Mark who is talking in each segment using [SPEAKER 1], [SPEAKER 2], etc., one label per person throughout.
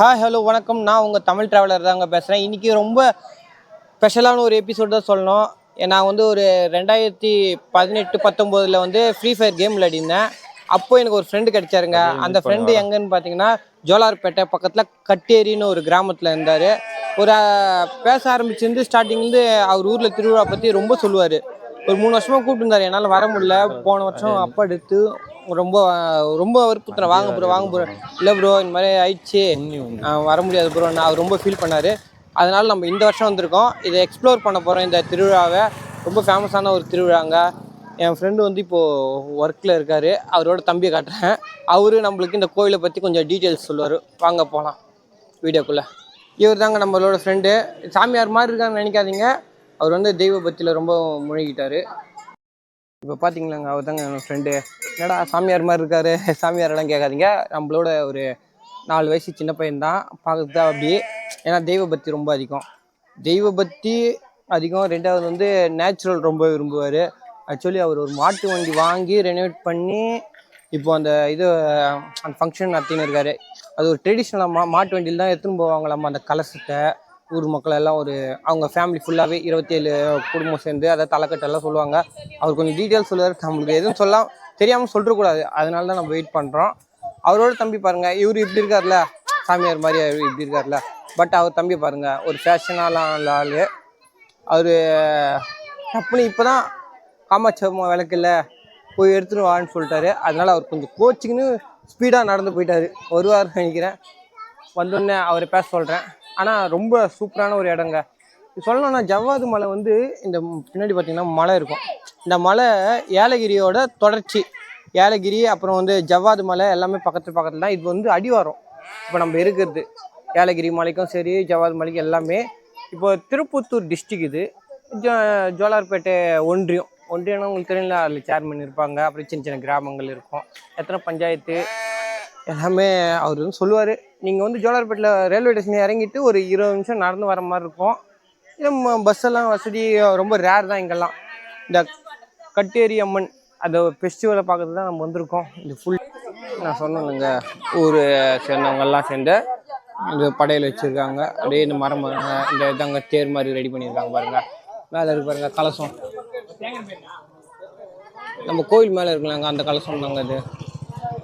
[SPEAKER 1] Hi hello வணக்கம். நான் உங்கள் தமிழ் ட்ராவலர் தாங்க பேசுகிறேன் இன்றைக்கி ரொம்ப ஸ்பெஷலான ஒரு எபிசோட் தான் சொல்லணும். நான் வந்து ஒரு ரெண்டாயிரத்தி பதினெட்டு பத்தொம்போதில் வந்து ஃப்ரீ ஃபயர் கேம் விளையாடிருந்தேன் அப்போ எனக்கு ஒரு ஃப்ரெண்டு கிடைச்சாருங்க. அந்த ஃப்ரெண்டு எங்கன்னு பார்த்தீங்கன்னா ஜோலார்பேட்டை பக்கத்தில் கட்டேரின்னு ஒரு கிராமத்தில் இருந்தார். ஒரு பேச ஆரம்பிச்சிருந்து ஸ்டார்டிங்லேருந்து அவர் ஊரில் திருவிழா பற்றி ரொம்ப சொல்லுவார். ஒரு மூணு வருஷமாக கூப்பிட்டுருந்தாரு. என்னால் வர முடியல. போன வருஷம் அப்பா எடுத்து ரொம்ப ரொம்ப வற்புறுத்துறேன் வாங்க ப்ரோ வாங்க ப்ரோ இல்லை ப்ரோ இந்த மாதிரி ஆயிடுச்சு. வர முடியாது ப்ரோ நான் அவர் ரொம்ப ஃபீல் பண்ணார். அதனால் நம்ம இந்த வருஷம் வந்திருக்கோம். இதை எக்ஸ்ப்ளோர் பண்ண போகிறோம் இந்த திருவிழாவை. ரொம்ப ஃபேமஸான ஒரு திருவிழாங்க என் ஃப்ரெண்டு வந்து இப்போது ஒர்க்கில் இருக்கார். அவரோட தம்பியை காட்டுறேன். அவரு நம்மளுக்கு இந்த கோயிலை பற்றி கொஞ்சம் டீட்டெயில்ஸ் சொல்லுவார். வாங்க போகலாம் வீடியோக்குள்ளே. இவர் தாங்க நம்மளோட ஃப்ரெண்டு சாமியார் மாதிரி இருக்கான்னு நினைக்காதீங்க. அவர் வந்து தெய்வ பக்தியில் ரொம்ப முழுகிட்டார். இப்போ பார்த்தீங்களாங்க அவர் தாங்க என் ஃப்ரெண்டு என்னடா சாமியார் மாதிரி இருக்காரு? சாமியாரெல்லாம் கேட்காதீங்க. நம்மளோட ஒரு நாலு வயசு சின்ன பையன் தான் பார்க்குறது அப்படி ஏன்னா தெய்வ பக்தி ரொம்ப அதிகம். தெய்வ பக்தி அதிகம். ரெண்டாவது வந்து நேச்சுரல் ரொம்ப விரும்புவார். ஆக்சுவலி அவர் ஒரு மாட்டு வண்டி வாங்கி ரெனோவேட் பண்ணி இப்போ அந்த இது அந்த ஃபங்க்ஷன் நடத்தின்னு இருக்காரு. அது ஒரு ட்ரெடிஷ்னலாக மா மாட்டு வண்டியில் தான் எடுத்துன்னு போவாங்களாமா அந்த கலசத்தை. ஊர் மக்கள் எல்லாம் ஒரு அவங்க ஃபேமிலி ஃபுல்லாகவே இருபத்தி ஏழு குடும்பம் சேர்ந்து அதை தலைக்கட்டெல்லாம் சொல்லுவாங்க. அவர் கொஞ்சம் டீட்டெயில்ஸ் சொல்லுவார். நம்மளுக்கு எதுவும் சொல்ல தெரியாமல் சொல்லிடக்கூடாது அதனால தான் நம்ம வெயிட் பண்ணுறோம் அவரோட தம்பி பாருங்கள் இவர் இப்படி இருக்கார்ல சாமியார் மாதிரி அவர் இப்படி இருக்கார்ல பட் அவர் தம்பி பாருங்கள் ஒரு ஃபேஷனான ஆள். அவர் டப்புனு இப்போ தான் காமாட்சி அம்மா விளக்கு இல்லை போய் எடுத்துன்னு வான்னு சொல்லிட்டாரு. அதனால் அவர் கொஞ்சம் கோச்சிங்னு ஸ்பீடாக நடந்து போயிட்டார். வருவார் நினைக்கிறேன். வந்தோடனே அவரை பேச சொல்கிறேன் ஆனால் ரொம்ப சூப்பரான ஒரு இடங்க. சொல்லணும்னா ஜவ்வாது மலை வந்து இந்த பின்னாடி பார்த்திங்கன்னா மலை இருக்கும். இந்த மலை ஏலகிரியோட தொடர்ச்சி. ஏலகிரி அப்புறம் வந்து ஜவ்வாது மலை எல்லாமே பக்கத்து பக்கத்தில் தான். இது வந்து அடிவாரம். இப்போ நம்ம இருக்கிறது. ஏலகிரி மலைக்கும் சரி ஜவ்வாது மலைக்கும் எல்லாமே. இப்போ திருப்பத்தூர் டிஸ்ட்ரிக் இது. ஜோ ஜோலார்பேட்டை ஒன்றியம். ஒன்றியம்னா உங்களுக்கு தெரியல அதில் சேர்மன் இருப்பாங்க. அப்புறம் சின்ன சின்ன கிராமங்கள் இருக்கும். எத்தனை பஞ்சாயத்து? எல்லாமே அவர் வந்து சொல்லுவார். நீங்கள் வந்து ஜோலார்பேட்டில் ரயில்வே ஸ்டேஷன் இறங்கிட்டு ஒரு இருபது நிமிஷம் நடந்து வர மாதிரி இருக்கும். நம்ம பஸ் எல்லாம் வசதி ரொம்ப ரேர் தான் இங்கெல்லாம். இந்த கட்டேரி அம்மன் அந்த ஃபெஸ்டிவலை பார்க்கறது தான் நம்ம வந்திருக்கோம். இந்த ஃபுல் நான் சொன்னேங்க ஊர் சேர்ந்தவங்கெல்லாம் சேர்ந்து இந்த படையல் வச்சுருக்காங்க. அப்படியே இந்த மரம் இந்த இதாங்க தேர் மாதிரி ரெடி பண்ணியிருக்காங்க பாருங்கள் மேலே இருக்கு பாருங்க கலசம். நம்ம கோயில் மேலே இருக்கலாங்க அந்த கலசம் தாங்க அது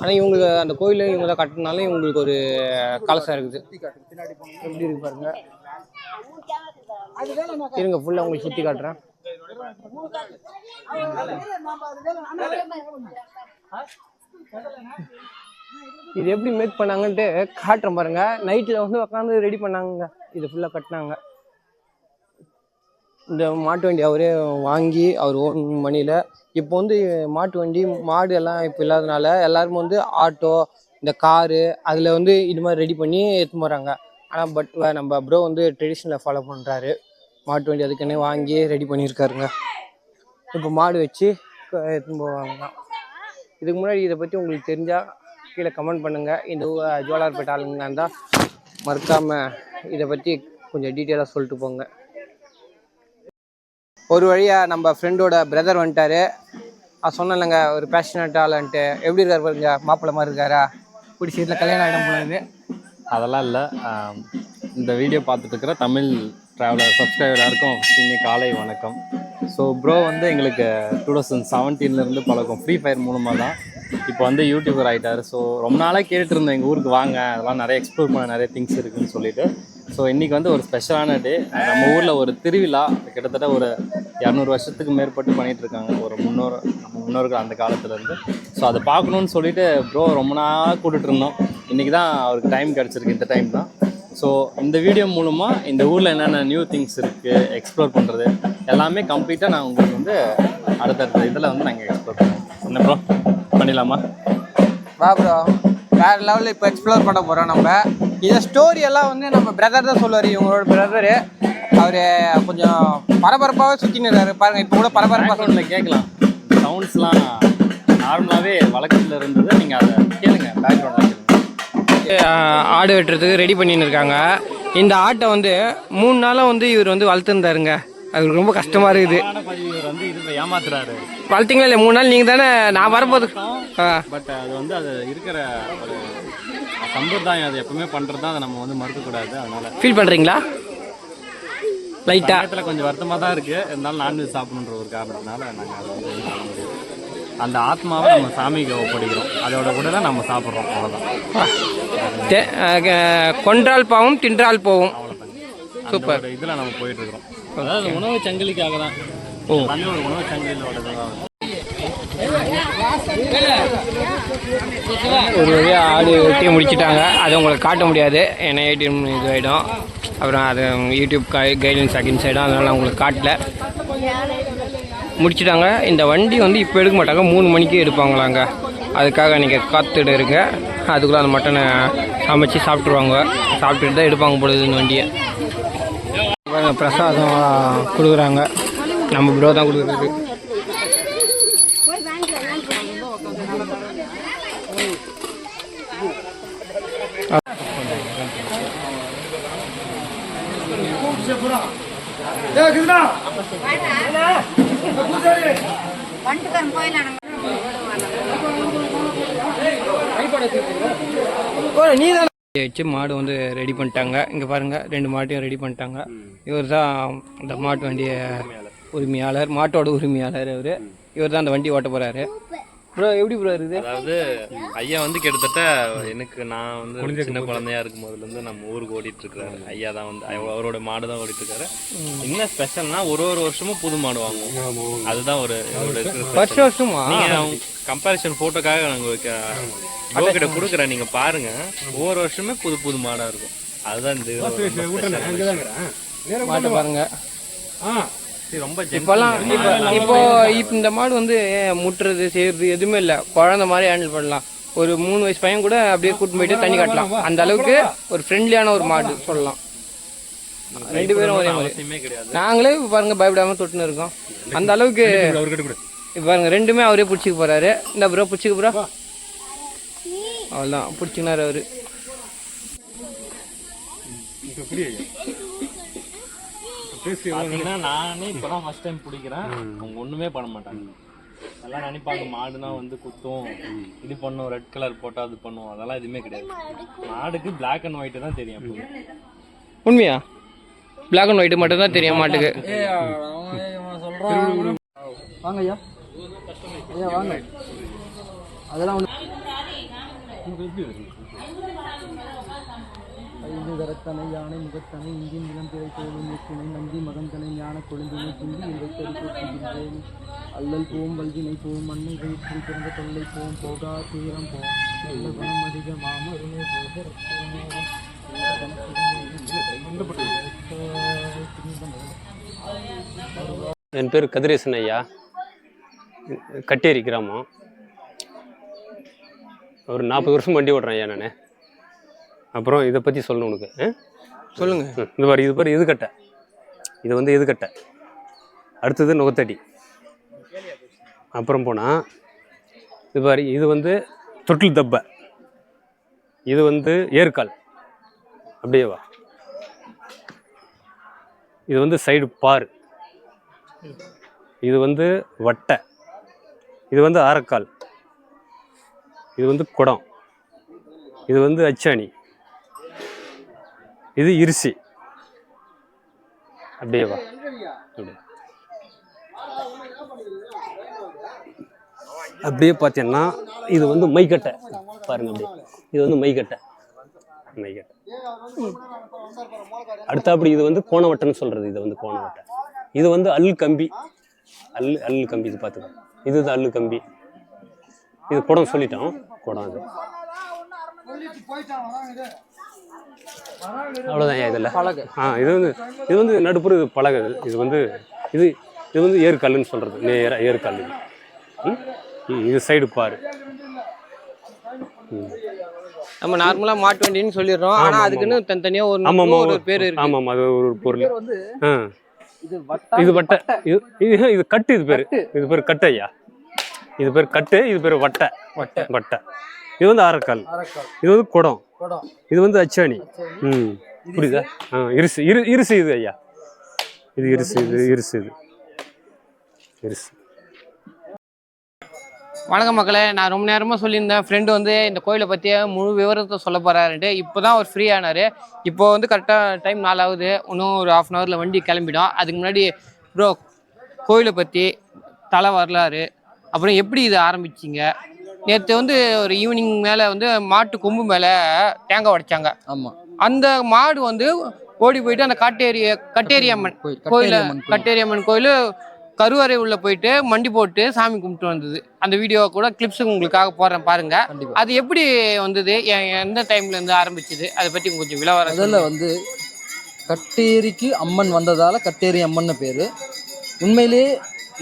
[SPEAKER 1] ஆனால் இவங்களுக்கு அந்த கோயில் இவங்க கட்டினாலும் இவங்களுக்கு ஒரு கலசம் இருக்குது. எப்படி இருக்கு பாருங்க. இருங்க ஃபுல்லாக உங்களுக்கு சுற்றி காட்டுறேன். இது எப்படி மேக் பண்ணாங்கன்ட்டு காட்டுறேன் பாருங்க. நைட்டில் வந்து உட்காந்து ரெடி பண்ணாங்க இது ஃபுல்லாக கட்டினாங்க. இந்த மாட்டு வண்டி அவரே வாங்கி அவர் ஓன் மணியில் இப்போ வந்து மாட்டு வண்டி மாடு எல்லாம் இப்போ இல்லாதனால எல்லாரும் வந்து ஆட்டோ இந்த காரு அதில் வந்து இது மாதிரி ரெடி பண்ணி எடுத்துன்னு போகிறாங்க ஆனால் பட் நம்ம ப்ரோ வந்து ட்ரெடிஷ்னலை ஃபாலோ பண்ணுறாரு மாட்டு வண்டி அதுக்குன்னே வாங்கி ரெடி பண்ணியிருக்காருங்க இப்போ மாடு வச்சு எடுத்துன்னு போவாங்க இதுக்கு முன்னாடி இதை பற்றி உங்களுக்கு தெரிஞ்சால் கீழே கமெண்ட் பண்ணுங்கள் இந்த ஜோலார்பேட்டை ஆளுங்க இருந்தால் மறக்காமல் இதை பற்றி கொஞ்சம் டீட்டெயிலாக சொல்லிட்டு போங்க. ஒரு வழியாக நம்ம ஃப்ரெண்டோட பிரதர் வந்துட்டாரு. நான் சொன்னேன்லங்க ஒரு பேஷனட் ஆளுன்ட்டு. எப்படி இருக்கார் பாருங்க மாப்பிள்ளை மாதிரி இருக்காரா? பிடிச்ச வீட்டில் கல்யாணம் ஆகிடும் போனது
[SPEAKER 2] அதெல்லாம் இல்லை. இந்த வீடியோ பார்த்துட்டு இருக்கிற தமிழ் ட்ராவலர் சப்ஸ்கிரைபர் எல்லாருக்கும் இன்னைக்கு காலை வணக்கம். ஸோ ப்ரோ வந்து எங்களுக்கு டூ தௌசண்ட் செவன்டீன்லேருந்து பழக்கம். ஃப்ரீ ஃபயர் மூலமாக தான். இப்போ வந்து யூடியூபர் ஆகிட்டார் ஸோ ரொம்ப நாளாக கேட்டுட்டு இருந்தேன் எங்கள் ஊருக்கு வாங்க. அதெல்லாம் நிறைய எக்ஸ்ப்ளோர் பண்ண நிறைய திங்ஸ் இருக்குன்னு சொல்லிட்டு. ஸோ இன்றைக்கி வந்து ஒரு ஸ்பெஷலான டே நம்ம ஊரில் ஒரு திருவிழா கிட்டத்தட்ட ஒரு இரநூறு வருஷத்துக்கு மேற்பட்டு பண்ணிகிட்ருக்காங்க இருக்காங்க. ஒரு முன்னோர் நம்ம முன்னோர்கள் அந்த காலத்துலேருந்து. ஸோ அதை பார்க்கணுன்னு சொல்லிட்டு ப்ரோ ரொம்ப நாள் கூட்டிட்டு இருந்தோம். இன்றைக்கி தான் அவருக்கு டைம் கிடச்சிருக்கு இந்த டைம் தான். ஸோ இந்த வீடியோ மூலமாக இந்த ஊரில் என்னென்ன நியூ திங்ஸ் இருக்குது எக்ஸ்ப்ளோர் பண்ணுறது எல்லாமே கம்ப்ளீட்டாக நான் உங்களுக்கு வந்து அடுத்தடுத்த இதில் வந்து நாங்கள் எக்ஸ்ப்ளோர் பண்ணுவோம் என்ன ப்ரோ பண்ணிடலாமா?
[SPEAKER 1] வா ப்ரோ வேறு லெவலில் இப்போ எக்ஸ்ப்ளோர் பண்ண போகிறோம் நம்ம. இந்த ஸ்டோரி எல்லாம் வந்து நம்ம பிரதர் தான் சொல்லுவார் இவங்களோட பிரதரு அவர் கொஞ்சம் பரபரப்பாகவே சுற்றின்னு இருக்காரு. பாருங்க இப்போ கூட பரபரப்பாக
[SPEAKER 2] பேக்ரவுண்டில் கேட்கலாம். சவுண்ட்ஸ்லாம் நார்மலாகவே வழக்கத்தில் இருந்தது. நீங்கள் அதை கேளுங்க பேக்ரவுண்டில்
[SPEAKER 1] ஆடு வெட்டுறதுக்கு ரெடி பண்ணின்னு இருக்காங்க. இந்த ஆட்டை வந்து மூணு நாளாக வந்து இவர் வந்து வளர்த்துருந்தாருங்க. அது ரொம்ப கஷ்டமாக இருக்குது.
[SPEAKER 2] வந்து இதில் ஏமாத்துறாரு.
[SPEAKER 1] வளர்த்தீங்களா இல்லை மூணு நாள் நீங்கள் தானே நான் வரும்போது
[SPEAKER 2] பட் அது வந்து அது இருக்கிற ஒரு சம்பிரதாயம் அது எப்பவுமே பண்ணுறது தான் அதை நம்ம வந்து மறுக்கக்கூடாது அதனால.
[SPEAKER 1] ஃபீல் பண்ணுறீங்களா லைட்டாக
[SPEAKER 2] கொஞ்சம் வருத்தமாக தான் இருக்குது இருந்தாலும் நான்வெஜ் சாப்பிடணுன்ற ஒரு காரணத்தினால நாங்கள் அதை வந்து. அந்த ஆத்மாவை நம்ம சாமிக்கு ஒப்படைக்கிறோம். அதோட கூட தான் நம்ம சாப்பிட்றோம். அவ்வளோதான்
[SPEAKER 1] கொன்றால் பாவம் தின்றால் போவும்.
[SPEAKER 2] சூப்பர். இதில் நம்ம போயிட்டு இருக்கிறோம் அதாவது உணவு சங்கிலிக்காக தான்.
[SPEAKER 1] ஓ.
[SPEAKER 2] எல்லாமே ஒரு உணவு சங்கிலியோட
[SPEAKER 1] ஒரு வழியாக ஆடு வெட்டி முடிச்சிட்டாங்க. அதை உங்களுக்கு காட்ட முடியாது. ஏன்னா ஏடிஎம் இதுவாகிடும் அப்புறம் அது யூடியூப் கை கைட்லைன்ஸ் அகின்ஸ் ஆகிடும் அதனால் உங்களுக்கு காட்டல. முடிச்சிட்டாங்க. இந்த வண்டி வந்து இப்போ எடுக்க மாட்டாங்க. மூணு மணிக்கு எடுப்பாங்களாங்க. அதுக்காக நீங்கள் காத்துட்டு இருங்க. அதுக்குள்ளே அந்த மட்டனை சமைச்சு சாப்பிட்ருவாங்க சாப்பிட்டுட்டு தான் எடுப்பாங்க பொழுது இந்த வண்டியை. பிரசாதம் கொடுக்குறாங்க. நம்ம ப்ரோ தான் கொடுக்குறது
[SPEAKER 3] வந்துட்டு போயிடலாம்
[SPEAKER 1] நீ வச்சு மாடு வந்து ரெடி பண்ணிட்டாங்க. இங்கே பாருங்க ரெண்டு மாட்டையும் ரெடி பண்ணிட்டாங்க. இவர் தான் இந்த மாட்டு வண்டிய உரிமையாளர் மாட்டோட உரிமையாளர் இவர். இவர் தான் அந்த வண்டி ஓட்ட போறாரு. ப்ரோ எப்படி ப்ரோ இருக்குது?
[SPEAKER 2] அதாவது ஐயா வந்து கிட்டத்தட்ட எனக்கு நான் வந்து சின்ன குழந்தையா இருக்கும் போதுல இருந்து நம்ம ஊருக்கு ஓடிட்டு இருக்காரு ஐயா தான் வந்து அவ- அவரோட மாடு தான் ஓடிட்டு இருக்காரு என்ன ஸ்பெஷல்னா ஒரு ஒரு வருஷமும் புது மாடு வாங்குவோம். அதுதான் ஒரு special.
[SPEAKER 1] வருஷம்?
[SPEAKER 2] கம்பேரிசன் போட்டோக்காக நாங்க ப்ரோ கிட்ட கொடுக்குறேன். நீங்க பாருங்க. ஒவ்வொரு வருஷமே புது புது மாடா இருக்கும். அதுதான் இந்த.
[SPEAKER 1] மாட்டை பாருங்க.
[SPEAKER 2] ரொம்ப
[SPEAKER 1] இப்போல்லாம் இப்போ இந்த மாடு வந்து முட்டுறது செய்யறது எதுவுமே இல்லை. குழந்தை மாதிரி ஹேண்டில் பண்ணலாம். ஒரு மூணு வயசு பையன் கூட அப்படியே கூட்டிட்டு போயிட்டு தண்ணி காட்டலாம். அந்த அளவுக்கு ஒரு ஃப்ரெண்ட்லியான ஒரு மாடு சொல்லலாம். ரெண்டு பேரும் ஒரே மாதிரி. நாங்களே பாருங்க பயப்படாம தொட்டுன்னு இருக்கோம். அந்த அளவுக்கு இப்ப பாருங்க ரெண்டுமே அவரே பிடிச்சிக்க போறாரு. இந்த ப்ரோ பிடிச்சிக்க ப்ரோ அவ்வளோதான் பிடிச்சினாரு அவரு.
[SPEAKER 2] பாத்தீங்கன்னா நானே இப்பதான் ஃபர்ஸ்ட் டைம் பிடிக்கிறேன். அவங்க ஒண்ணுமே பண்ண மாட்டாங்க. எல்லாம் நினைப்பாங்க மாடுனா வந்து குத்தும் இது பண்ணும் ரெட் கலர் போட்டா அது பண்ணும் அதெல்லாம் எதுவுமே கிடையாது. மாடுக்கு பிளாக் அண்ட் ஒயிட் தான் தெரியும்.
[SPEAKER 1] உண்மையா? பிளாக் அண்ட் ஒயிட் மட்டும் தான் தெரியும் மாட்டுக்கு. வாங்க ஐயா. ஐயா வாங்க. அதெல்லாம் ஒன்று ஐந்து கரத்தனை யானை முகத்தனை இந்தின் இளம் பிறை தோலும் எத்தினை நந்தி மகந்தனை ஞான கொழுந்தினை சிந்தி இந்த தெரிவிக்கின்றேன் அல்லல் போம் வல்வினை போம் மண்ணை வயிற்றில் பிறந்த தொல்லை போம். போகா தீரம் போம் நல்ல குணம் அதிக மாமருமே போக
[SPEAKER 4] என் பேர் கதிரேசன் ஐயா. கட்டேரி கிராமம். ஒரு நாற்பது வருஷம் வண்டி ஓட்டுறேன் ஐயா நான். அப்புறம் இதை பற்றி சொல்லணும் உனக்கு ஆ?
[SPEAKER 1] சொல்லுங்க.
[SPEAKER 4] ம், இது பாரு இது பாரு இது கட்டை. இது வந்து இது கட்டை. அடுத்தது நுகத்தடி. அப்புறம் போனால் இது பாரு இது வந்து தொட்டில் தப்பை. இது வந்து ஏற்கால். அப்படியே வா. இது வந்து சைடு பார் இது வந்து வட்டை. இது வந்து ஆரக்கால். இது வந்து குடம். இது வந்து அச்சாணி. இது இருசி. அப்படியே வா. அப்படியே அப்படியே பார்த்தீங்கன்னா இது வந்து மைக்கட்டை. பாருங்க அப்படியே. இது வந்து மைக்கட்டை. மைக்கட்டை. அடுத்தாப்படி இது வந்து கோணவட்டைன்னு சொல்றது. இது வந்து கோணவட்டை. இது வந்து அல் கம்பி. அல் அல் கம்பி இது பார்த்துக்கோ. இது தான் அல்லு கம்பி. இது குடம் சொல்லிட்டோம். குடம் அது அவ்வளோதான் இதில்
[SPEAKER 1] பலகை.
[SPEAKER 4] ஆ இது வந்து இது வந்து நடுப்புற இது பலகை இது. இது வந்து இது இது வந்து ஏற்கல்லுன்னு சொல்கிறது நேராக ஏற்கல் இது ம்? இது சைடு பாரு.
[SPEAKER 1] நம்ம நார்மலா மாட்டு வண்டின்னு சொல்லிடுறோம். ஆனா அதுக்குன்னு தனித்தனியா ஒரு
[SPEAKER 4] ஆமாம்
[SPEAKER 1] ஒரு பேர் இருக்கு.
[SPEAKER 4] ஆமாம் அது ஒரு பொருள். ஆ.
[SPEAKER 1] இது
[SPEAKER 4] இது வட்டை. இது இது இது கட்டு இது பேர். இது பேர் கட்டு ஐயா இது பேர் கட்டு இது பேர் வட்டை.
[SPEAKER 1] வட்டை.
[SPEAKER 4] வட்டை. இது வந்து ஆரக்கால். இது வந்து குடம்.
[SPEAKER 1] குடம்.
[SPEAKER 4] இது வந்து அச்சாணி. ம். புரியுதா? ஆ இருசு. இரு இருசு இது ஐயா. இது இருசு இது இருசு இது. இருசு.
[SPEAKER 1] வணக்கம் மக்களே. நான் ரொம்ப நேரமாக சொல்லியிருந்தேன். ஃப்ரெண்டு வந்து இந்த கோயிலை பற்றிய முழு விவரத்தை சொல்ல போகிறாருன்ட்டு இப்போ தான் அவர் ஃப்ரீ ஆனார். இப்போ வந்து கரெக்டாக டைம் நாலாவது. இன்னும் ஒரு ஆஃப் அன் ஹவரில் வண்டி கிளம்பிடும். அதுக்கு முன்னாடி ப்ரோ கோயிலை பற்றி தலை வரலாறு அப்புறம் எப்படி இதை ஆரம்பிச்சிங்க? நேற்று வந்து ஒரு ஈவினிங் மேலே வந்து மாட்டு கொம்பு மேலே தேங்காய் உடைச்சாங்க.
[SPEAKER 3] ஆமாம்
[SPEAKER 1] அந்த மாடு வந்து ஓடி போயிட்டு அந்த காட்டேரி கட்டேரி அம்மன்
[SPEAKER 3] கோயில்
[SPEAKER 1] கோயில
[SPEAKER 3] கட்டேரியம்மன் கோயில்.
[SPEAKER 1] கட்டேரி அம்மன் கோயில் கருவறை உள்ள போயிட்டு மண்டி போட்டு சாமி கும்பிட்டு வந்தது. அந்த வீடியோ கூட கிளிப்ஸ் உங்களுக்காக போடுறேன் பாருங்க. அது எப்படி வந்தது? எந்த டைம்ல இருந்து ஆரம்பிச்சது? அதை பத்தி கொஞ்சம் விளவரம்
[SPEAKER 3] முதல்ல வந்து கட்டேரிக்கு அம்மன் வந்ததால கட்டேரி அம்மன்னு பேரு. உண்மையிலேயே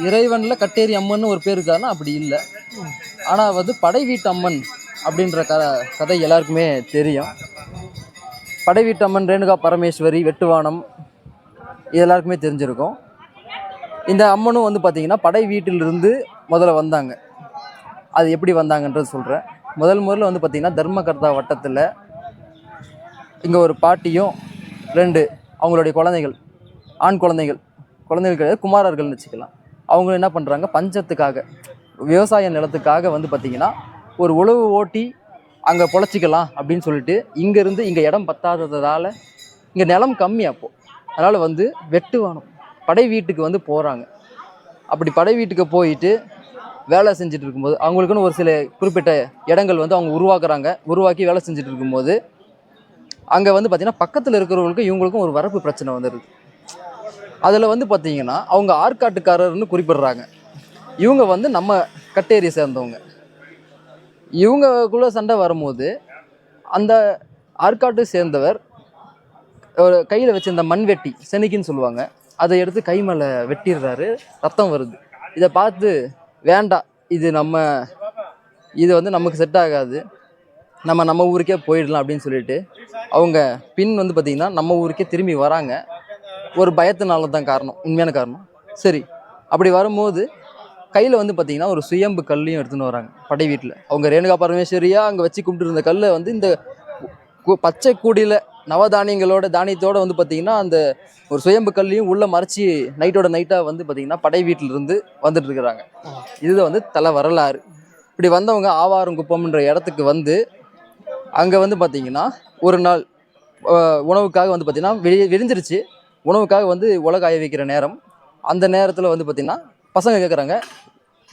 [SPEAKER 3] இறைவனில் கட்டேரி அம்மன் ஒரு பேர் இருக்காருன்னா அப்படி இல்லை. ஆனால் வந்து படை வீட்டு அம்மன் அப்படின்ற க கதை எல்லாருக்குமே தெரியும். படை வீட்டு அம்மன் ரேணுகா பரமேஸ்வரி வெட்டுவானம் இது எல்லாருக்குமே தெரிஞ்சிருக்கும். இந்த அம்மனும் வந்து பார்த்திங்கன்னா படை வீட்டிலிருந்து முதல்ல வந்தாங்க. அது எப்படி வந்தாங்கன்றது சொல்கிறேன் முதல் முதல்ல வந்து பார்த்திங்கன்னா தர்மகர்த்தா வட்டத்தில் இங்கே ஒரு பாட்டியும் ரெண்டு அவங்களுடைய குழந்தைகள் ஆண் குழந்தைகள் குழந்தைகள் கிடையாது குமாரர்கள்னு வச்சுக்கலாம். அவங்க என்ன பண்ணுறாங்க பஞ்சத்துக்காக விவசாய நிலத்துக்காக வந்து பார்த்திங்கன்னா ஒரு உழவு ஓட்டி அங்கே பொழைச்சிக்கலாம் அப்படின்னு சொல்லிட்டு இங்கேருந்து இங்கே இடம் பத்தாததால் இங்கே நிலம் கம்மி அப்போது அதனால் வந்து வெட்டுவானம் படை வீட்டுக்கு வந்து போகிறாங்க அப்படி படை வீட்டுக்கு போயிட்டு வேலை செஞ்சுட்டு இருக்கும்போது அவங்களுக்குன்னு ஒரு சில குறிப்பிட்ட இடங்கள் வந்து அவங்க உருவாக்குறாங்க. உருவாக்கி வேலை செஞ்சுட்டு இருக்கும்போது அங்கே வந்து பார்த்திங்கன்னா பக்கத்தில் இருக்கிறவங்களுக்கும் இவங்களுக்கும் ஒரு வரப்பு பிரச்சனை வந்துடுது அதில் வந்து பார்த்தீங்கன்னா அவங்க ஆற்காட்டுக்காரர்னு குறிப்பிடுறாங்க. இவங்க வந்து நம்ம கட்டேரியை சேர்ந்தவங்க. இவங்கக்குள்ளே சண்டை வரும்போது அந்த ஆற்காட்டை சேர்ந்தவர் ஒரு கையில் வச்சிருந்த மண்வெட்டி செனிக்கின்னு சொல்லுவாங்க. அதை எடுத்து கை மேலே வெட்டிடுறாரு ரத்தம் வருது. இதை பார்த்து வேண்டாம் இது நம்ம இது வந்து நமக்கு செட் ஆகாது. நம்ம நம்ம ஊருக்கே போயிடலாம் அப்படின்னு சொல்லிட்டு அவங்க பின் வந்து பார்த்திங்கன்னா நம்ம ஊருக்கே திரும்பி வராங்க. ஒரு பயத்தினால தான் காரணம் உண்மையான காரணம். சரி அப்படி வரும்போது கையில் வந்து பார்த்திங்கன்னா ஒரு சுயம்பு கல்லையும் எடுத்துன்னு வராங்க படை வீட்டில். அவங்க ரேணுகா பரமேஸ்வரியாக அங்கே வச்சு கும்பிட்டு இருந்த கல்லை வந்து இந்த கு- பச்சை கூடியில் நவதானியங்களோட தானியத்தோடு வந்து பார்த்திங்கன்னா அந்த ஒரு சுயம்பு கல்லையும் உள்ளே மறைச்சி நைட்டோட நைட்டாக வந்து பார்த்திங்கன்னா படை வீட்டிலிருந்து வந்துட்டுருக்குறாங்க இது இதுதான் வந்து தலை வரலாறு. இப்படி வந்தவங்க ஆவாரம் குப்பம்ன்ற இடத்துக்கு வந்து அங்கே வந்து பார்த்திங்கன்னா ஒரு நாள் உணவுக்காக வந்து பார்த்திங்கன்னா விழி விரிஞ்சிருச்சு. உணவுக்காக வந்து உலகாய வைக்கிற நேரம். அந்த நேரத்தில் வந்து பார்த்திங்கன்னா பசங்க கேட்குறாங்க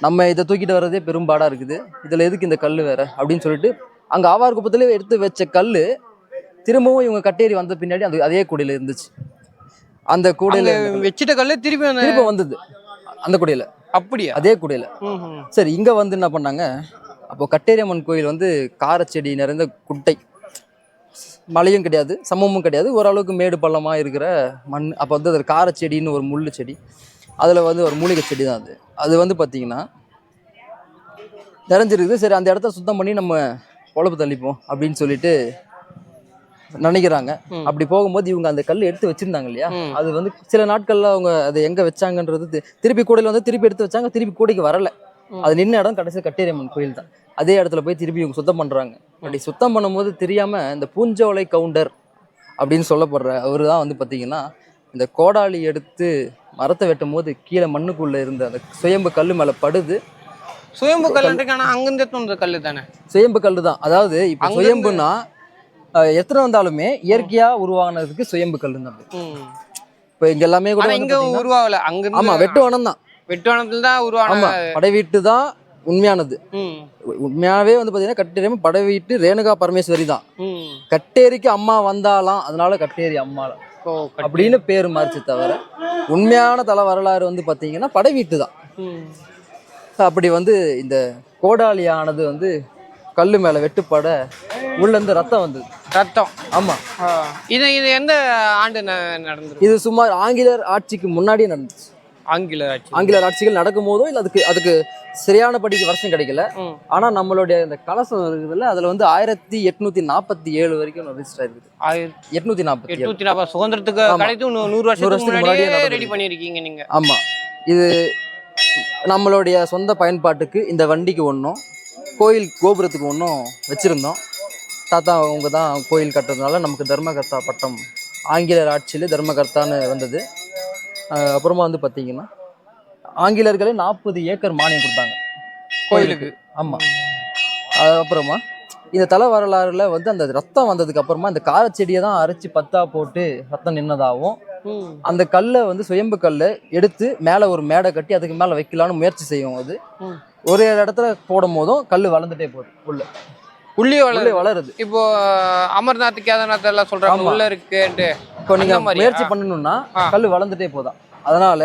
[SPEAKER 3] நம்ம இதை தூக்கிட்டு வர்றதே பெரும்பாடாக இருக்குது. இதில் எதுக்கு இந்த கல் வேற? அப்படின்னு சொல்லிட்டு அங்கே ஆவார்குப்பத்திலே எடுத்து வச்ச கல் திரும்பவும் இவங்க கட்டேரி வந்த பின்னாடி அந்த அதே கூடையில் இருந்துச்சு. அந்த கூடையில்
[SPEAKER 1] வச்சிட்ட கல்லு திருப்பி அந்த
[SPEAKER 3] திரும்ப வந்தது. அந்த கூடையில்.
[SPEAKER 1] அப்படியா?
[SPEAKER 3] அதே கூடையில். சரி இங்கே வந்து என்ன பண்ணாங்க அப்போ கட்டேரியம்மன் கோயில் வந்து காரச்செடி நிறைந்த குட்டை. மலையும் கிடையாது சமமும் கிடையாது. ஓரளவுக்கு மேடு பள்ளமாக இருக்கிற மண் அப்போ வந்து அது காரச்செடின்னு ஒரு முள்ளு செடி. அதில் வந்து ஒரு மூலிகை செடி தான் அது. அது வந்து பார்த்திங்கன்னா நிறைஞ்சிருக்குது. சரி அந்த இடத்த சுத்தம் பண்ணி நம்ம பொழப்பு தள்ளிப்போம் அப்படின்னு சொல்லிட்டு நினைக்கிறாங்க. அப்படி போகும்போது இவங்க அந்த கல் எடுத்து வச்சிருந்தாங்க இல்லையா. அது வந்து சில நாட்கள்ல அவங்க அதை எங்க வச்சாங்கன்றது திருப்பி கூடையில வந்து திருப்பி எடுத்து வச்சாங்க. திருப்பி கூடைக்கு வரல. அது நின்ன இடம் கடைசி கட்டேரியம்மன் கோயில் தான். அதே இடத்துல போய் திருப்பி இவங்க சுத்தம் பண்றாங்க. அப்படி சுத்தம் பண்ணும்போது தெரியாம இந்த பூஞ்சோலை கவுண்டர் அப்படின்னு சொல்லப்படுற அவரு தான் வந்து பாத்தீங்கன்னா இந்த கோடாலி எடுத்து மரத்தை வெட்டும் போது கீழே மண்ணுக்குள்ள இருந்த அந்த சுயம்பு கல்லு மேல படுது.
[SPEAKER 1] சுயம்பு கல்லுன்றது ஆனா அங்கிருந்து தோன்ற கல்லு தானே?
[SPEAKER 3] சுயம்பு கல்லு தான். அதாவது இப்போ சுயம்புனா எத்தனை வந்தாலுமே இயற்கையா உருவானதுக்கு சுயம்பு கல்லு தான். இப்போ இங்க எல்லாமே கூட
[SPEAKER 1] இங்க உருவாகல அங்க
[SPEAKER 3] ஆமா வெட்டுவனம் தான்
[SPEAKER 1] வெட்டுவானத்துல தான் உருவான
[SPEAKER 3] படை வீட்டு தான் உண்மையானது. உண்மையாவே வந்து பாத்தீங்கன்னா கட்டேரி படை வீட்டு ரேணுகா பரமேஸ்வரி தான். கட்டேரிக்கு அம்மா வந்தாலாம் அதனால கட்டேரி அம்மா. அப்படின்னு பேர் மாறிச்சு தவிர உண்மையான தல வரலாறு வந்து பாத்தீங்கன்னா படை வீட்டு தான். அப்படி வந்து இந்த கோடாலியானது வந்து கல்லு மேல வெட்டுப்பட உள்ள இருந்து ரத்தம் வந்தது.
[SPEAKER 1] ரத்தம்.
[SPEAKER 3] ஆமா.
[SPEAKER 1] இது இது எந்த ஆண்டு ந- நடந்திருக்கு?
[SPEAKER 3] இது சுமார் ஆங்கிலேயர் ஆட்சிக்கு முன்னாடியே நடந்துச்சு.
[SPEAKER 1] ஆங்கில
[SPEAKER 3] ஆங்கிலேயர் ஆட்சிகள் நடக்கும் போதோ இல்லை அதுக்கு அதுக்கு சரியான படிக்கு வருஷம் கிடைக்கல.
[SPEAKER 1] ம்.
[SPEAKER 3] ஆனா நம்மளுடைய இந்த கலசம் இருக்குதுல்ல அதுல வந்து ஆயிரத்தி எட்நூத்தி நாற்பத்தி ஏழு வரைக்கும் ரெஜிஸ்டர் இருக்குது
[SPEAKER 1] ஆயிரத்தி
[SPEAKER 3] எட்நூத்தி நாற்பத்தி
[SPEAKER 1] எட்நூத்தி நாற்பது சுதந்திரத்துக்கு. கிடைத்து நூறு வருஷத்துக்கு முன்னாடியே. ரெடி பண்ணிருக்கீங்க நீங்க.
[SPEAKER 3] ஆமா. இது நம்மளுடைய சொந்த பயன்பாட்டுக்கு இந்த வண்டிக்கு ஒன்றும் கோயில் கோபுரத்துக்கு ஒன்றும் வச்சிருந்தோம். தாத்தா அவங்க தான் கோயில் கட்டுறதுனால நமக்கு தர்மகர்த்தா பட்டம் ஆங்கிலேயர் ஆட்சியில் தர்மகர்த்தான்னு வந்தது. அப்புறமா வந்து பார்த்தீங்கன்னா ஆங்கிலேயர்களே நாற்பது ஏக்கர் மானியம் கொடுத்தாங்க. கோயிலுக்கு. ஆமாம் அதுக்கப்புறமா இந்த தலை வரலாறுல வந்து அந்த ரத்தம் வந்ததுக்கு அப்புறமா இந்த காரச்செடியை தான் அரைச்சி பத்தா போட்டு ரத்தம் நின்னதாகவும் அந்த கல்லை வந்து சுயம்பு கல்லை எடுத்து மேலே ஒரு மேடை கட்டி அதுக்கு மேலே வைக்கலான்னு முயற்சி செய்யும் அது. ஒரே இடத்துல போடும் போதும் கல் வளர்ந்துட்டே போகுது உள்ள.
[SPEAKER 1] உள்ளே வளருது.
[SPEAKER 3] வளருது.
[SPEAKER 1] இப்போ அமர்நாத் கேதார்நாத் எல்லாம் சொல்றாங்க. உள்ள இருக்குன்ட்டு.
[SPEAKER 3] இப்போ நீங்க? முயற்சி பண்ணணும்னா. கல் வளர்ந்துட்டே போதான் அதனால.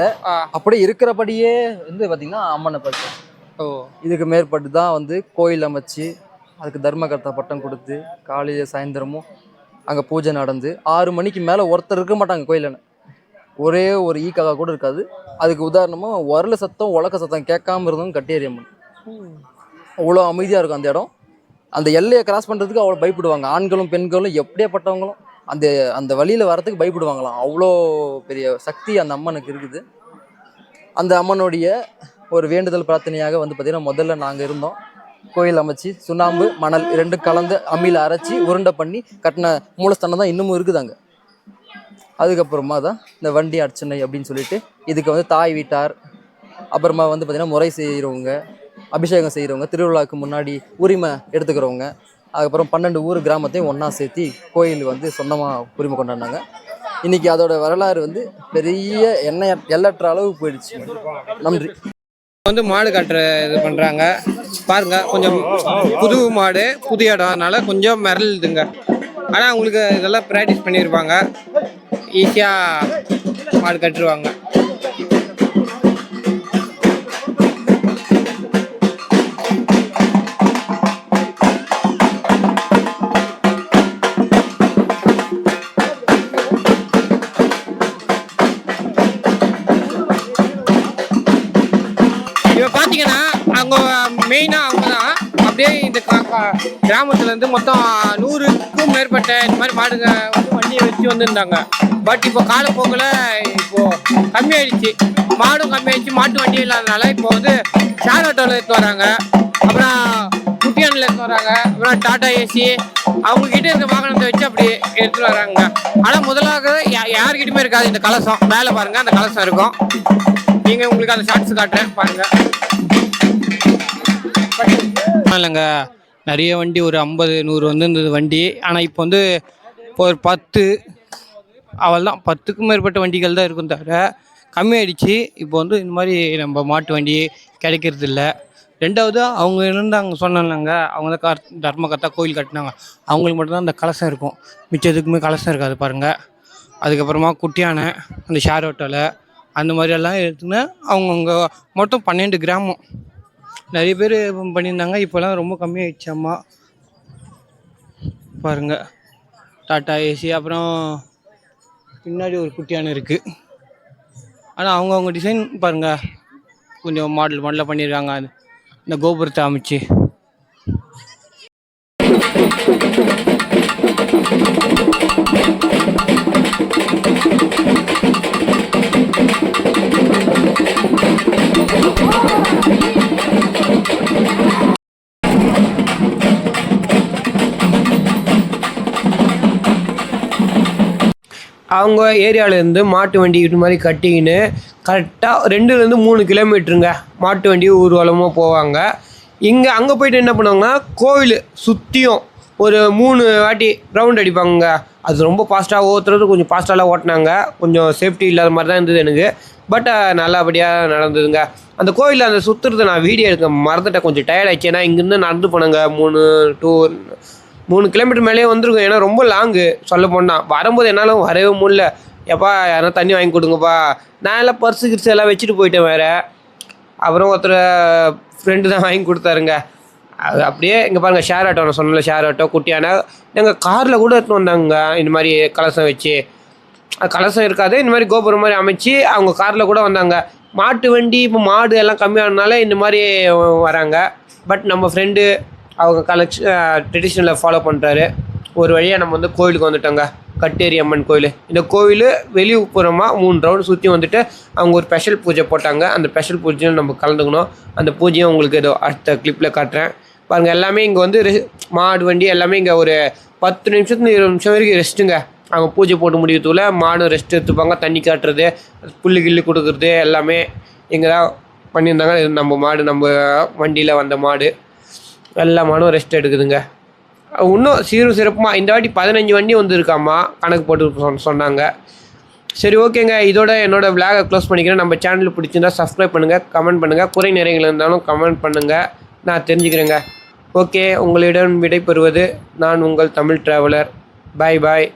[SPEAKER 3] அப்படியே இருக்கிறபடியே வந்து பாத்தீங்கன்னா அம்மனை பட்டு
[SPEAKER 1] ஓ.
[SPEAKER 3] இதுக்கு மேற்பட்டு தான் வந்து கோயில் அமைச்சு அதுக்கு தர்மகர்த்தா பட்டம் கொடுத்து காலையில சாயந்தரமும் அங்கே பூஜை நடந்து ஆறு மணிக்கு மேலே ஒருத்தர் இருக்க மாட்டாங்க கோயிலில். ஒரே ஒரு ஈ காக்கா கூட இருக்காது. அதுக்கு உதாரணமாக உரல சத்தம் உலக்க சத்தம் கேட்காம இருந்தவங்க கட்டேரி அம்மன். அவ்வளோ அமைதியாக இருக்கும் அந்த இடம். அந்த எல்லையை கிராஸ் பண்ணுறதுக்கு அவ்வளோ பயப்படுவாங்க. ஆண்களும் பெண்களும் எப்படியாப்பட்டவங்களும். அந்த அந்த வழியில் வரத்துக்கு பயப்படுவாங்களாம். அவ்வளோ பெரிய சக்தி அந்த அம்மனுக்கு இருக்குது. அந்த அம்மனுடைய ஒரு வேண்டுதல் பிரார்த்தனையாக வந்து பார்த்திங்கன்னா முதல்ல நாங்கள் இருந்தோம். கோயில் அமைச்சு சுண்ணாம்பு மணல் ரெண்டும் கலந்து அம்மியில் அரைச்சி உருண்டை பண்ணி கட்டின மூலஸ்தானம் தான் இன்னமும் இருக்குதாங்க அதுக்கப்புறமா தான் இந்த வண்டி அர்ச்சனை அப்படின்னு சொல்லிட்டு இதுக்கு வந்து தாய் வீட்டார் அப்புறமா வந்து பார்த்திங்கன்னா முறை செய்கிறவங்க அபிஷேகம் செய்கிறவங்க திருவிழாவுக்கு முன்னாடி உரிமை எடுத்துக்கிறவங்க அதுக்கப்புறம் பன்னெண்டு ஊர் கிராமத்தையும் ஒன்றா சேர்த்தி கோயில் வந்து சொந்தமாக உரிமை கொண்டாடினாங்க. இன்றைக்கி அதோட வரலாறு வந்து பெரிய எண்ணெய் எல்லற்ற அளவு போயிடுச்சு. நன்றி.
[SPEAKER 1] வந்து மாடு காட்டுற இது பண்ணுறாங்க பாருங்க கொஞ்சம் புது மாடு புது இடம். அதனால கொஞ்சம் மிரளுதுங்க. ஆனால் அவங்களுக்கு இதெல்லாம் ப்ராக்டிஸ் பண்ணியிருப்பாங்க ஈஸியாக மாடு கட்டுருவாங்க கிராமத்துலேருந்து கிராமத்துல இருந்து மொத்தம் நூறுக்கும் மேற்பட்ட இந்த மாதிரி மாடுங்க வந்து வண்டியை வச்சு வந்திருந்தாங்க. பட் இப்போ காலப்போக்கில் இப்போ கம்மியாயிடுச்சு. மாடும் கம்மியாயிடுச்சு மாட்டு வண்டி இல்லாதனால இப்போ வந்து ஷேர் ஆட்டோவில் எடுத்து வராங்க. அப்புறம் குட்டியானில் எடுத்து வராங்க. அப்புறம் டாடா ஏசி. அவங்க கிட்ட இருக்க வாகனத்தை வச்சு அப்படி எடுத்துகிட்டு வராங்க. ஆனால் முதலாக யா- இருக்காது இந்த கலசம். மேலே பாருங்க அந்த கலசம் இருக்கும். நீங்க உங்களுக்கு அந்த ஷார்ட்ஸ் காட்டுறேன் பாருங்க. இல்லைங்க. நிறைய வண்டி ஒரு ஐம்பது நூறு வந்து இருந்தது வண்டி. ஆனால் இப்போ வந்து இப்போ ஒரு பத்து அவள் தான் பத்துக்கும் மேற்பட்ட வண்டிகள் தான் இருக்கும் தவிர கம்மியாயிடுச்சு. இப்போ வந்து இந்த மாதிரி நம்ம மாட்டு வண்டி கிடைக்கிறது இல்லை ரெண்டாவது அவங்க இருந்தாங்க சொன்னாங்க. அவங்க தான் கார் தர்மகர்த்தா கோயில் கட்டினாங்க. அவங்களுக்கு மட்டும்தான் அந்த கலசம் இருக்கும். மிச்சத்துக்குமே கலசம் இருக்காது பாருங்கள் அதுக்கப்புறமா குட்டியானை அந்த ஷேர் ஓட்டோவில் அந்த மாதிரியெல்லாம் எடுத்துன்னு அவங்கவுங்க மொத்தம் பன்னெண்டு கிராமம். நிறைய பேர் பண்ணியிருந்தாங்க இப்போலாம் ரொம்ப கம்மியாயிடுச்சாம்மா பாருங்கள் டாட்டா ஏசி அப்புறம் பின்னாடி ஒரு குட்டியான இருக்குது ஆனால் அவங்கவுங்க டிசைன் பாருங்கள் கொஞ்சம் மாடல் மாடலாக பண்ணியிருக்காங்க அது இந்த கோபுரத்தை அமைச்சு. அவங்க ஏரியாவிலேருந்து மாட்டு வண்டி இது மாதிரி கட்டிக்கின்னு கரெக்டாக ரெண்டுலேருந்து மூணு கிலோமீட்டருங்க மாட்டு வண்டி ஊர்வலமாக போவாங்க. இங்கே அங்கே போயிட்டு என்ன பண்ணுவாங்கன்னா கோவில் சுற்றியும் ஒரு மூணு வாட்டி ரவுண்ட் அடிப்பாங்க அது ரொம்ப ஃபாஸ்ட்டாக ஒவ்வொருத்தரும் கொஞ்சம் ஃபாஸ்ட்டாலாம் ஓட்டினாங்க. கொஞ்சம் சேஃப்டி இல்லாத மாதிரி தான் இருந்தது எனக்கு. பட் நல்லபடியாக நடந்ததுங்க. அந்த கோயிலில் அந்த சுற்றுறது நான் வீடியோ எடுக்க மறந்துட்டேன். கொஞ்சம் டயர்ட் ஆயிடுச்சு. ஏன்னா இங்கேருந்து நடந்து போனாங்க. மூணு டூ மூணு கிலோமீட்டர் மேலேயே வந்துருக்கும். ஏன்னா ரொம்ப லாங்கு சொல்ல போனால் வரும்போது என்னால் வரவே முடியல. எப்பா யாரா தண்ணி வாங்கி கொடுங்கப்பா. நான் எல்லாம் பர்ஸு கிர்ஸு எல்லாம் வச்சுட்டு போயிட்டேன் வேறு. அப்புறம் ஒருத்தர் ஃப்ரெண்டு தான் வாங்கி கொடுத்தாருங்க. அது அப்படியே இங்கே பாருங்கள் ஷேர் ஆட்டோ நான் சொன்னல ஷேர் ஆட்டோ குட்டியான. எங்கள் காரில் கூட எடுத்துன்னு வந்தாங்க. இந்த மாதிரி கலசம் வச்சு. அது கலசம் இருக்காது. இந்த மாதிரி கோபுரம் மாதிரி அமைச்சு அவங்க காரில் கூட வந்தாங்க. மாட்டு வண்டி இப்போ மாடு எல்லாம் கம்மியானதுனால இந்த மாதிரி வராங்க. பட் நம்ம ஃப்ரெண்டு அவங்க கலெக்ஷன் ட்ரெடிஷ்னலை ஃபாலோ பண்ணுறாரு ஒரு வழியாக நம்ம வந்து கோயிலுக்கு வந்துட்டோங்க. கட்டேரி அம்மன் கோயில். இந்த கோயில் வெளிப்புறமாக மூணு ரவுண்டு சுற்றி வந்துட்டு அவங்க ஒரு ஸ்பெஷல் பூஜை போட்டாங்க. அந்த ஸ்பெஷல் பூஜையும் நம்ம கலந்துக்கணும். அந்த பூஜையும் உங்களுக்கு ஏதோ அடுத்த கிளிப்பில் காட்டுறேன். பாருங்கள் எல்லாமே இங்கே வந்து ரெ- மாடு வண்டி எல்லாமே இங்கே ஒரு பத்து நிமிஷத்துக்கு இருபது நிமிஷம் வரைக்கும் ரெஸ்ட்டுங்க அவங்க பூஜை போட்டு முடியறதுக்குள்ள மாடும் ரெஸ்ட் எடுத்துப்பாங்க. தண்ணி காட்டுறது புல்லு கில்லு கொடுக்குறது எல்லாமே இங்கே தான்
[SPEAKER 5] பண்ணியிருந்தாங்க. நம்ம மாடு நம்ம வண்டியில் வந்த மாடு. எல்லா ரெஸ்ட் எடுக்குதுங்க. இன்னும் சீரும் சிறப்புமாக இந்த வாட்டி பதினஞ்சு வண்டி வந்துருக்காம்மா கணக்கு போட்டு சொன்னாங்க. சரி ஓகேங்க. இதோட என்னோட விளாகை க்ளோஸ் பண்ணிக்கிறேன். நம்ம சேனல் பிடிச்சிருந்தா சப்ஸ்கிரைப் பண்ணுங்கள் கமெண்ட் பண்ணுங்கள் குறை நிறைகள் இருந்தாலும் கமெண்ட் பண்ணுங்கள் நான் தெரிஞ்சுக்கிறேங்க. ஓகே உங்களிடம் விடைபெறுவது நான் உங்கள் தமிழ் ட்ராவலர் பாய் பாய்